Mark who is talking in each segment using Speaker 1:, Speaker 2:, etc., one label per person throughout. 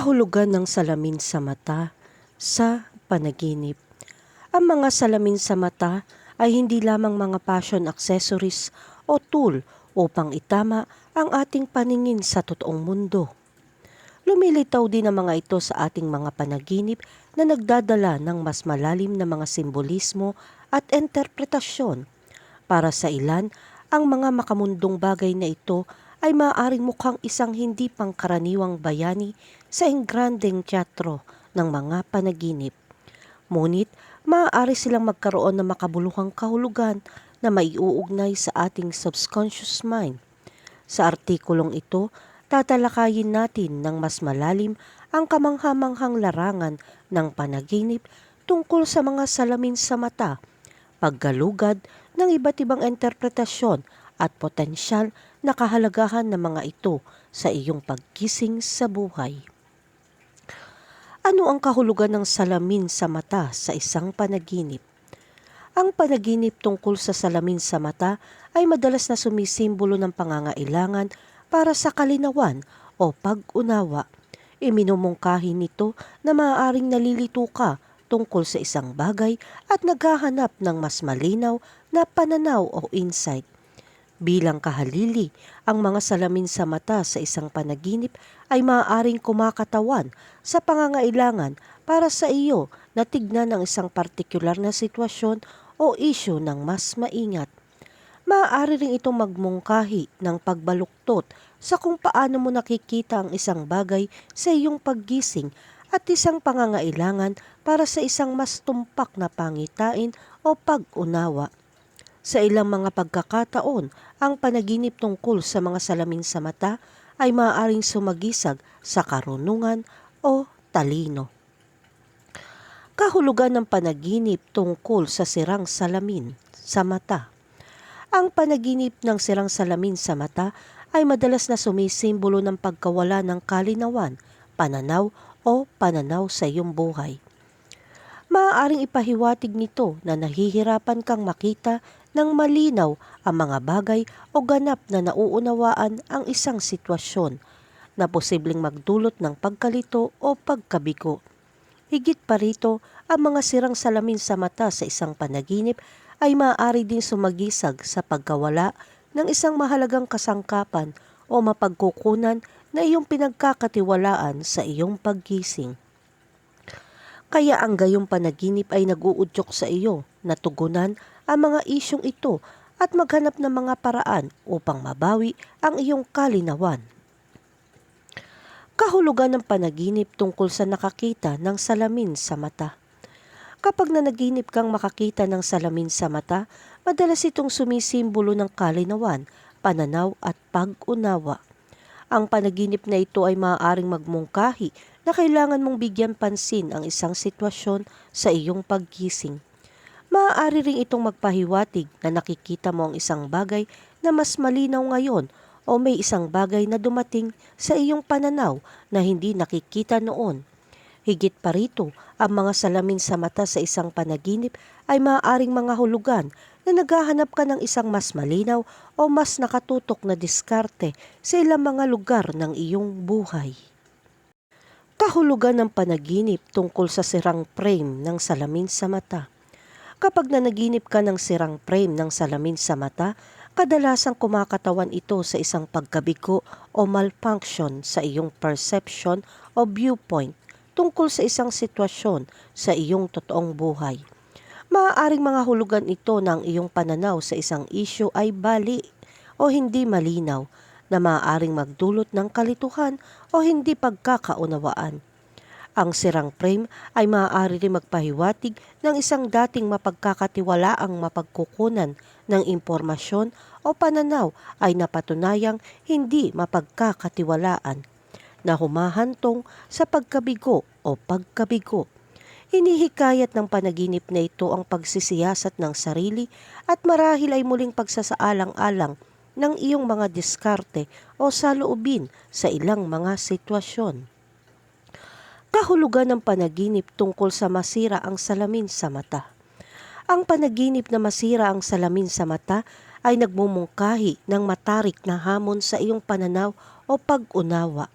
Speaker 1: Kahulugan ng salamin sa mata sa panaginip. Ang mga salamin sa mata ay hindi lamang mga fashion accessories o tool upang itama ang ating paningin sa totoong mundo. Lumilitaw din ang mga ito sa ating mga panaginip na nagdadala ng mas malalim na mga simbolismo at interpretasyon. Para sa ilan, ang mga makamundong bagay na ito ay maaaring mukhang isang hindi pangkaraniwang bayani sa engrandeng teatro ng mga panaginip. Ngunit, maaari silang magkaroon ng makabuluhang kahulugan na maiuugnay sa ating subconscious mind. Sa artikulong ito, tatalakayin natin ng mas malalim ang kamanghamanghang larangan ng panaginip tungkol sa mga salamin sa mata, paggalugad ng iba't ibang interpretasyon at potensyal na kahalagahan ng mga ito sa iyong pagkising sa buhay. Ano ang kahulugan ng salamin sa mata sa isang panaginip? Ang panaginip tungkol sa salamin sa mata ay madalas na sumisimbolo ng pangangailangan para sa kalinawan o pag-unawa. Iminumungkahi nito na maaaring nalilito ka tungkol sa isang bagay at naghahanap ng mas malinaw na pananaw o insight. Bilang kahalili, ang mga salamin sa mata sa isang panaginip ay maaaring kumakatawan sa pangangailangan para sa iyo na tignan ang isang partikular na sitwasyon o isyu ng mas maingat. Maaari rin itong magmungkahi ng pagbaluktot sa kung paano mo nakikita ang isang bagay sa iyong paggising at isang pangangailangan para sa isang mas tumpak na pangitain o pag-unawa. Sa ilang mga pagkakataon, ang panaginip tungkol sa mga salamin sa mata ay maaaring sumagisag sa karunungan o talino. Kahulugan ng panaginip tungkol sa sirang salamin sa mata. Ang panaginip ng sirang salamin sa mata ay madalas na sumisimbolo ng pagkawala ng kalinawan, pananaw o pananaw sa iyong buhay. Maaaring ipahiwatig nito na nahihirapan kang makita ng malinaw ang mga bagay o ganap na nauunawaan ang isang sitwasyon na posibleng magdulot ng pagkalito o pagkabigo. Higit pa rito, ang mga sirang salamin sa mata sa isang panaginip ay maaari din sumagisag sa pagkawala ng isang mahalagang kasangkapan o mapagkukunan na iyong pinagkakatiwalaan sa iyong paggising. Kaya ang gayong panaginip ay naguudyok sa iyo na tugunan ang mga isyong ito at maghanap ng mga paraan upang mabawi ang iyong kalinawan. Kahulugan ng panaginip tungkol sa nakakita ng salamin sa mata. Kapag nanaginip kang makakita ng salamin sa mata, madalas itong sumisimbolo ng kalinawan, pananaw at pag-unawa. Ang panaginip na ito ay maaaring magmungkahi na kailangan mong bigyan pansin ang isang sitwasyon sa iyong paggising. Maaari ring itong magpahiwatig na nakikita mo ang isang bagay na mas malinaw ngayon o may isang bagay na dumating sa iyong pananaw na hindi nakikita noon. Higit pa rito, ang mga salamin sa mata sa isang panaginip ay maaaring mga hulugan na naghahanap ka ng isang mas malinaw o mas nakatutok na diskarte sa ilang mga lugar ng iyong buhay. Kahulugan ng panaginip tungkol sa sirang frame ng salamin sa mata. Kapag nanaginip ka ng sirang frame ng salamin sa mata, kadalasang kumakatawan ito sa isang pagkabigo o malfunction sa iyong perception o viewpoint tungkol sa isang sitwasyon sa iyong totoong buhay. Maaaring mga hulugan ito ng iyong pananaw sa isang isyu ay bali o hindi malinaw na maaaring magdulot ng kalituhan o hindi pagkakaunawaan. Ang sirang frame ay maaari rin magpahiwatig ng isang dating mapagkakatiwalaang mapagkukunan ng impormasyon o pananaw ay napatunayang hindi mapagkakatiwalaan na humahantong sa pagkabigo o pagkabigo. Hinihikayat ng panaginip na ito ang pagsisiyasat ng sarili at marahil ay muling pagsasaalang-alang ng iyong mga diskarte o saloobin sa ilang mga sitwasyon kahulugan ng panaginip tungkol sa masira ang salamin sa mata. Ang panaginip na masira ang salamin sa mata ay nagmumungkahi ng matarik na hamon sa iyong pananaw o pag-unawa.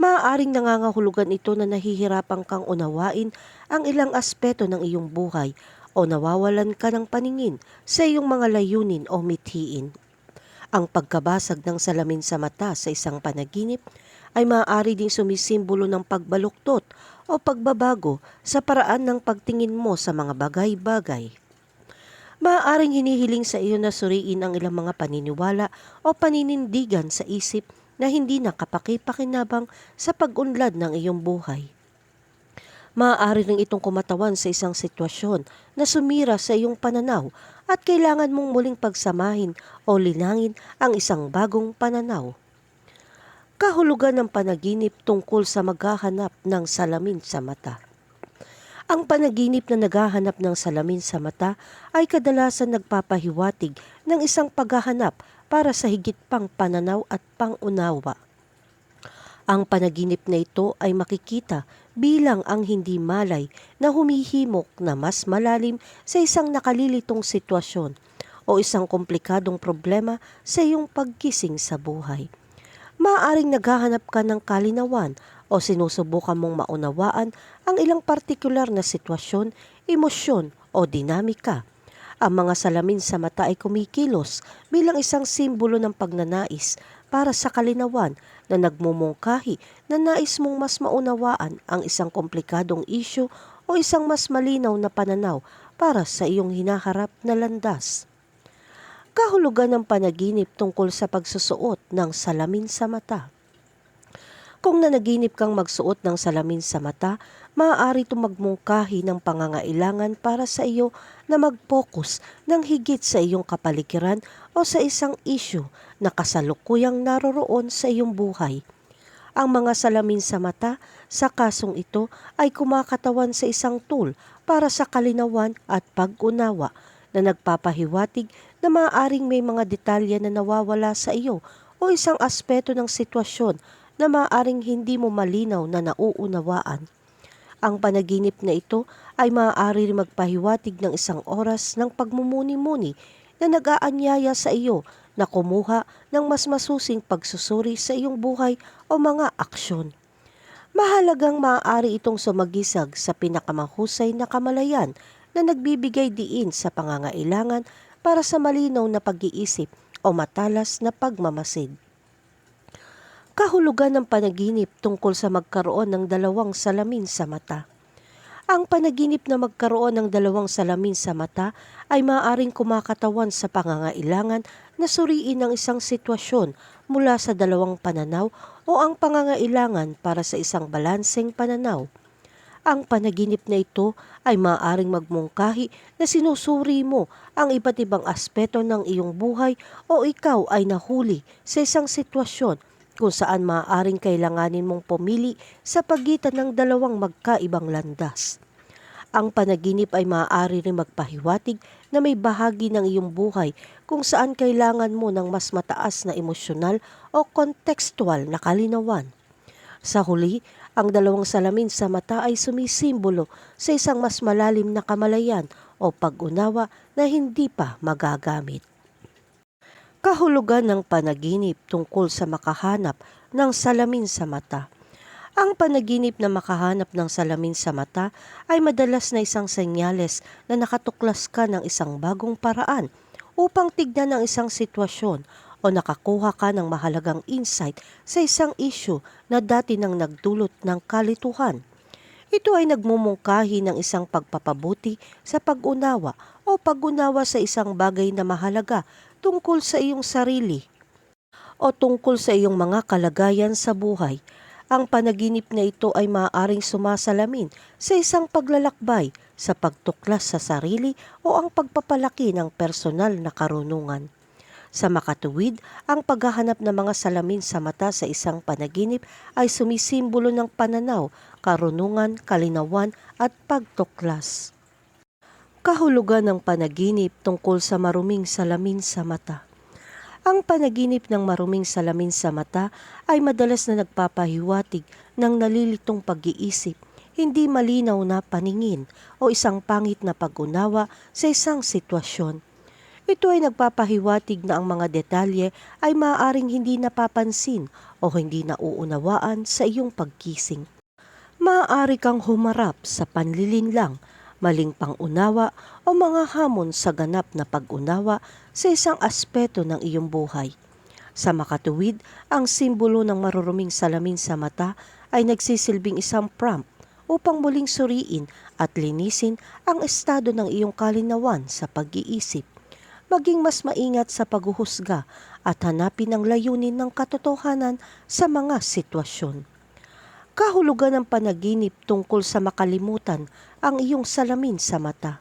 Speaker 1: Maaaring nangangahulugan ito na nahihirapan kang unawain ang ilang aspeto ng iyong buhay o nawawalan ka ng paningin sa iyong mga layunin o mithiin. Ang pagkabasag ng salamin sa mata sa isang panaginip ay maaari ding sumisimbolo ng pagbaluktot o pagbabago sa paraan ng pagtingin mo sa mga bagay-bagay. Maaaring hinihiling sa iyo na suriin ang ilang mga paniniwala o paninindigan sa isip na hindi nakapakipakinabang sa pag-unlad ng iyong buhay. Maaari rin itong kumatawan sa isang sitwasyon na sumira sa iyong pananaw at kailangan mong muling pagsamahin o linangin ang isang bagong pananaw. Kahulugan ng panaginip tungkol sa maghahanap ng salamin sa mata. Ang panaginip na naghahanap ng salamin sa mata ay kadalasan nagpapahiwatig ng isang paghahanap para sa higit pang pananaw at pangunawa. Ang panaginip na ito ay makikita bilang ang hindi malay na humihimok na mas malalim sa isang nakalilitong sitwasyon o isang komplikadong problema sa iyong pagkising sa buhay. Maaaring naghahanap ka ng kalinawan o sinusubukan mong maunawaan ang ilang partikular na sitwasyon, emosyon o dinamika. Ang mga salamin sa mata ay kumikilos bilang isang simbolo ng pagnanais para sa kalinawan na nagmumungkahi na nais mong mas maunawaan ang isang komplikadong isyu o isang mas malinaw na pananaw para sa iyong hinaharap na landas kahulugan ng panaginip tungkol sa pagsusuot ng salamin sa mata. Kung nanaginip kang magsuot ng salamin sa mata, maaari itong ng pangangailangan para sa iyo na mag-focus ng higit sa iyong kapaligiran o sa isang issue na kasalukuyang naroroon sa iyong buhay. Ang mga salamin sa mata sa kasong ito ay kumakatawan sa isang tool para sa kalinawan at pag-unawa na nagpapahiwatig na maaaring may mga detalye na nawawala sa iyo o isang aspeto ng sitwasyon na maaaring hindi mo malinaw na nauunawaan. Ang panaginip na ito ay maaari magpahiwatig ng isang oras ng pagmumuni-muni na nag-aanyaya sa iyo na kumuha ng mas masusing pagsusuri sa iyong buhay o mga aksyon. Mahalagang maaari itong sumagisag sa pinakamahusay na kamalayan na nagbibigay diin sa pangangailangan para sa malinaw na pag-iisip o matalas na pagmamasid. Kahulugan ng panaginip tungkol sa magkaroon ng dalawang salamin sa mata. Ang panaginip na magkaroon ng dalawang salamin sa mata ay maaaring kumakatawan sa pangangailangan na suriin ang isang sitwasyon mula sa dalawang pananaw o ang pangangailangan para sa isang balanseng pananaw. Ang panaginip na ito ay maaaring magmungkahi na sinusuri mo ang iba't ibang aspeto ng iyong buhay o ikaw ay nahuli sa isang sitwasyon kung saan maaaring kailanganin mong pumili sa pagitan ng dalawang magkaibang landas. Ang panaginip ay maaari rin magpahiwatig na may bahagi ng iyong buhay kung saan kailangan mo ng mas mataas na emosyonal o kontekstual na kalinawan. Sa huli, ang dalawang salamin sa mata ay sumisimbolo sa isang mas malalim na kamalayan o pag-unawa na hindi pa magagamit. Kahulugan ng panaginip tungkol sa makahanap ng salamin sa mata. Ang panaginip na makahanap ng salamin sa mata ay madalas na isang senyales na nakatuklas ka ng isang bagong paraan upang tignan ang isang sitwasyon o nakakuha ka ng mahalagang insight sa isang issue na dati nang nagdulot ng kalituhan. Ito ay nagmumungkahi ng isang pagpapabuti sa pag-unawa o pag-unawa sa isang bagay na mahalaga tungkol sa iyong sarili o tungkol sa iyong mga kalagayan sa buhay. Ang panaginip na ito ay maaaring sumasalamin sa isang paglalakbay sa pagtuklas sa sarili o ang pagpapalaki ng personal na karunungan. Sa makatuwid, ang paghahanap ng mga salamin sa mata sa isang panaginip ay sumisimbolo ng pananaw, karunungan, kalinawan at pagtuklas. Kahulugan ng panaginip tungkol sa maruming salamin sa mata. Ang panaginip ng maruming salamin sa mata ay madalas na nagpapahiwatig ng nalilitong pag-iisip, hindi malinaw na paningin o isang pangit na pag-unawa sa isang sitwasyon. Ito ay nagpapahiwatig na ang mga detalye ay maaaring hindi napapansin o hindi nauunawaan sa iyong pagkising. Maaari kang humarap sa panlilinlang, maling pangunawa o mga hamon sa ganap na pag-unawa sa isang aspeto ng iyong buhay. Sa makatuwid, ang simbolo ng maruruming salamin sa mata ay nagsisilbing isang prompt upang muling suriin at linisin ang estado ng iyong kalinawan sa pag-iisip. Maging mas maingat sa paghuhusga at hanapin ang layunin ng katotohanan sa mga sitwasyon. Kahulugan ng panaginip tungkol sa makalimutan ang iyong salamin sa mata.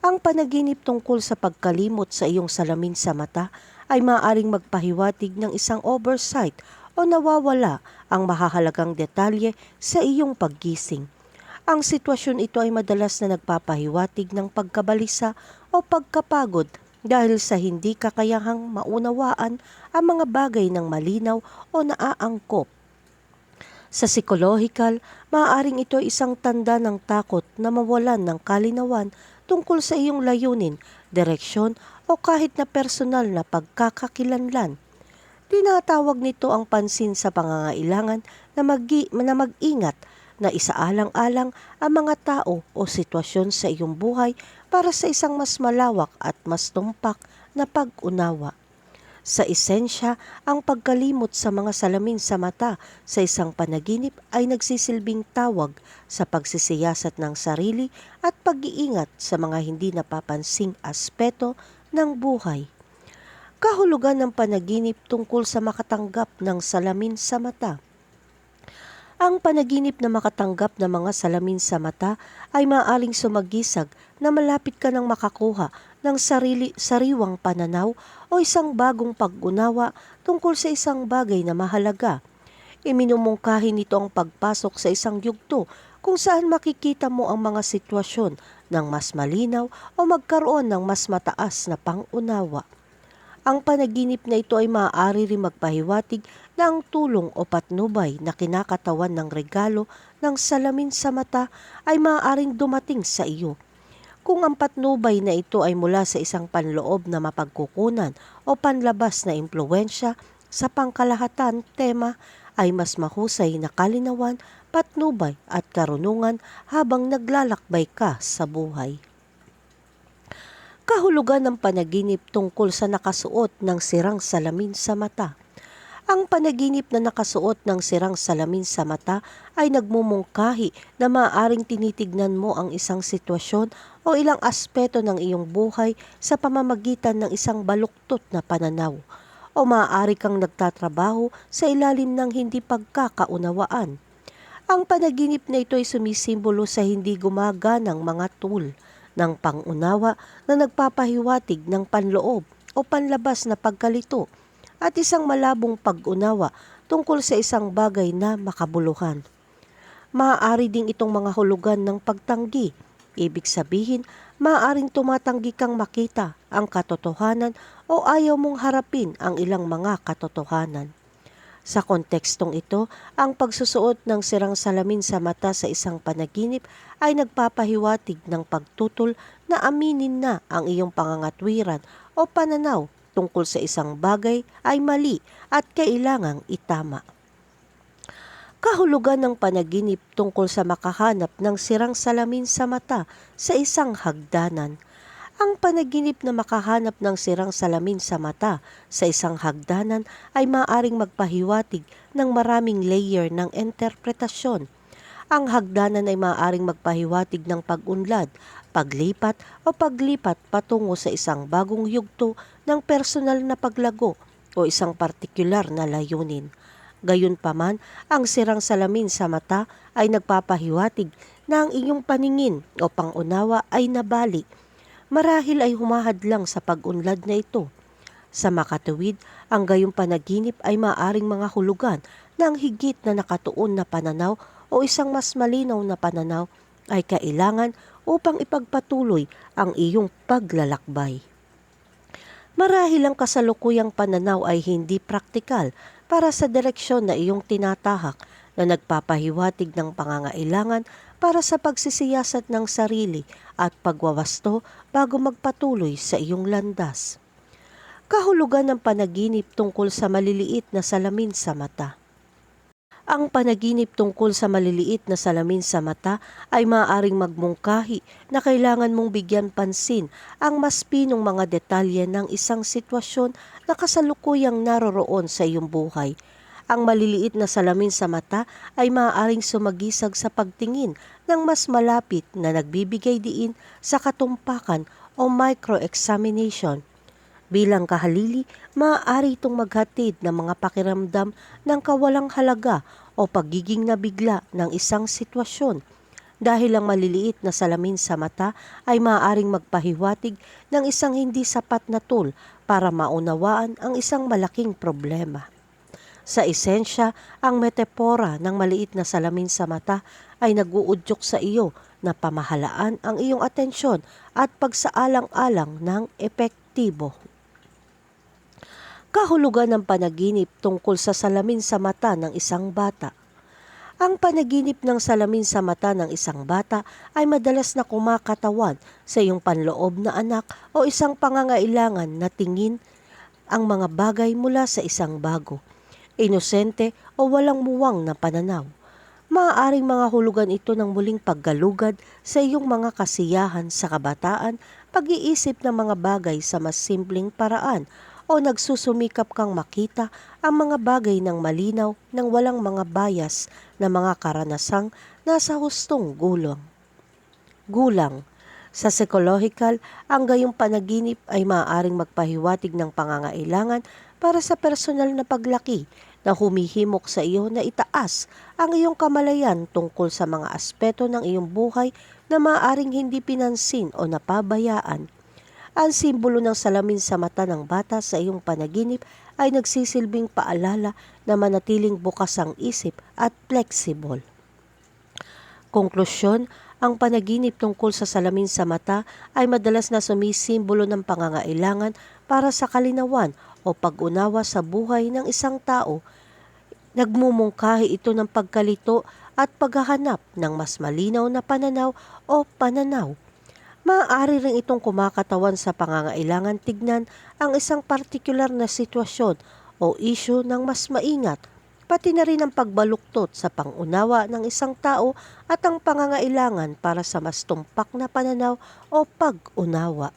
Speaker 1: Ang panaginip tungkol sa pagkalimot sa iyong salamin sa mata ay maaaring magpahiwatig ng isang oversight o nawawala ang mahahalagang detalye sa iyong paggising. Ang sitwasyon ito ay madalas na nagpapahiwatig ng pagkabalisa o pagkapagod dahil sa hindi kakayahang maunawaan ang mga bagay ng malinaw o naaangkop. Sa psychological, maaaring ito ay isang tanda ng takot na mawalan ng kalinawan tungkol sa iyong layunin, direksyon o kahit na personal na pagkakakilanlan. Tinatawag nito ang pansin sa pangangailangan na, mag- na mag-ingat na isaalang-alang ang mga tao o sitwasyon sa iyong buhay para sa isang mas malawak at mas tumpak na pag-unawa. Sa esensya, ang pagkalimot sa mga salamin sa mata sa isang panaginip ay nagsisilbing tawag sa pagsisiyasat ng sarili at pag-iingat sa mga hindi napapansing aspeto ng buhay. Kahulugan ng panaginip tungkol sa makatanggap ng salamin sa mata. Ang panaginip na makatanggap ng mga salamin sa mata ay maaaring sumagisag na malapit ka nang makakuha ng sarili, sariwang pananaw o isang bagong pag-unawa tungkol sa isang bagay na mahalaga. Iminumungkahi nito ang pagpasok sa isang yugto kung saan makikita mo ang mga sitwasyon ng mas malinaw o magkaroon ng mas mataas na pangunawa. Ang panaginip na ito ay maaari rin magpahiwatig na ang tulong o patnubay na kinakatawan ng regalo ng salamin sa mata ay maaaring dumating sa iyo. Kung ang patnubay na ito ay mula sa isang panloob na mapagkukunan o panlabas na impluensya sa pangkalahatan tema ay mas mahusay na kalinawan, patnubay at karunungan habang naglalakbay ka sa buhay kahulugan ng panaginip tungkol sa nakasuot ng sirang salamin sa mata. Ang panaginip na nakasuot ng sirang salamin sa mata ay nagmumungkahi na maaaring tinitignan mo ang isang sitwasyon o ilang aspeto ng iyong buhay sa pamamagitan ng isang baluktot na pananaw o maaari kang nagtatrabaho sa ilalim ng hindi pagkakaunawaan. Ang panaginip na ito ay sumisimbolo sa hindi gumaganang mga tool ng pangunawa na nagpapahiwatig ng panloob o panlabas na pagkalito at isang malabong pag-unawa tungkol sa isang bagay na makabuluhan. Maaari ding itong mga hulugan ng pagtanggi. Ibig sabihin, maaaring tumatanggi kang makita ang katotohanan o ayaw mong harapin ang ilang mga katotohanan. Sa kontekstong ito, ang pagsusuot ng sirang salamin sa mata sa isang panaginip ay nagpapahiwatig ng pagtutol na aminin na ang iyong pangangatwiran o pananaw tungkol sa isang bagay ay mali at kailangang itama. Kahulugan ng panaginip tungkol sa makahanap ng sirang salamin sa mata sa isang hagdanan – ang panaginip na makahanap ng sirang salamin sa mata sa isang hagdanan ay maaring magpahiwatig ng maraming layer ng interpretasyon. Ang hagdanan ay maaaring magpahiwatig ng pag-unlad, paglipat o paglipat patungo sa isang bagong yugto ng personal na paglago o isang partikular na layunin. Gayunpaman, ang sirang salamin sa mata ay nagpapahiwatig na ang iyong paningin o pangunawa ay nabali marahil ay humahadlang sa pag-unlad na ito. Sa makatuwid, ang gayong panaginip ay maaring mga hulugan ang higit na nakatuon na pananaw o isang mas malinaw na pananaw ay kailangan upang ipagpatuloy ang iyong paglalakbay. Marahil ang kasalukuyang pananaw ay hindi praktikal para sa direksyon na iyong tinatahak na nagpapahiwatig ng pangangailangan para sa pagsisiyasat ng sarili at pagwawasto bago magpatuloy sa iyong landas. Kahulugan ng panaginip tungkol sa maliliit na salamin sa mata. Ang panaginip tungkol sa maliliit na salamin sa mata ay maaaring magmungkahi na kailangan mong bigyan pansin ang mas pinong mga detalye ng isang sitwasyon na kasalukuyang naroroon sa iyong buhay. Ang maliliit na salamin sa mata ay maaaring sumagisag sa pagtingin ng mas malapit na nagbibigay diin sa katumpakan o micro-examination. Bilang kahalili, maaari itong maghatid ng mga pakiramdam ng kawalang halaga o pagiging nabigla ng isang sitwasyon dahil ang maliliit na salamin sa mata ay maaaring magpahiwatig ng isang hindi sapat na tool para maunawaan ang isang malaking problema. Sa esensya, ang metepora ng maliit na salamin sa mata ay naguudyok sa iyo na pamahalaan ang iyong atensyon at pagsaalang-alang ng epektibo. Kahulugan ng panaginip tungkol sa salamin sa mata ng isang bata. Ang panaginip ng salamin sa mata ng isang bata ay madalas na kumakatawan sa iyong panloob na anak o isang pangangailangan na tingin ang mga bagay mula sa isang bago, inosente o walang muwang na pananaw. Maaaring mga hulugan ito ng muling paggalugad sa iyong mga kasiyahan sa kabataan, pag-iisip ng mga bagay sa mas simpleng paraan o nagsusumikap kang makita ang mga bagay ng malinaw ng walang mga bias na mga karanasang nasa hustong gulang. Gulang. Sa psychological, ang gayong panaginip ay maaaring magpahiwatig ng pangangailangan para sa personal na paglaki na humihimok sa iyo na itaas ang iyong kamalayan tungkol sa mga aspeto ng iyong buhay na maaaring hindi pinansin o napabayaan. Ang simbolo ng salamin sa mata ng bata sa iyong panaginip ay nagsisilbing paalala na manatiling bukas ang isip at flexible. Konklusyon, ang panaginip tungkol sa salamin sa mata ay madalas na sumisimbolo ng pangangailangan para sa kalinawan o pag-unawa sa buhay ng isang tao. Nagmumungkahi ito ng pagkalito at paghahanap ng mas malinaw na pananaw o pananaw. Maaari rin itong kumakatawan sa pangangailangan tignan ang isang partikular na sitwasyon o isyu ng mas maingat pati na rin ang pagbaluktot sa pangunawa ng isang tao at ang pangangailangan para sa mas tumpak na pananaw o pag-unawa.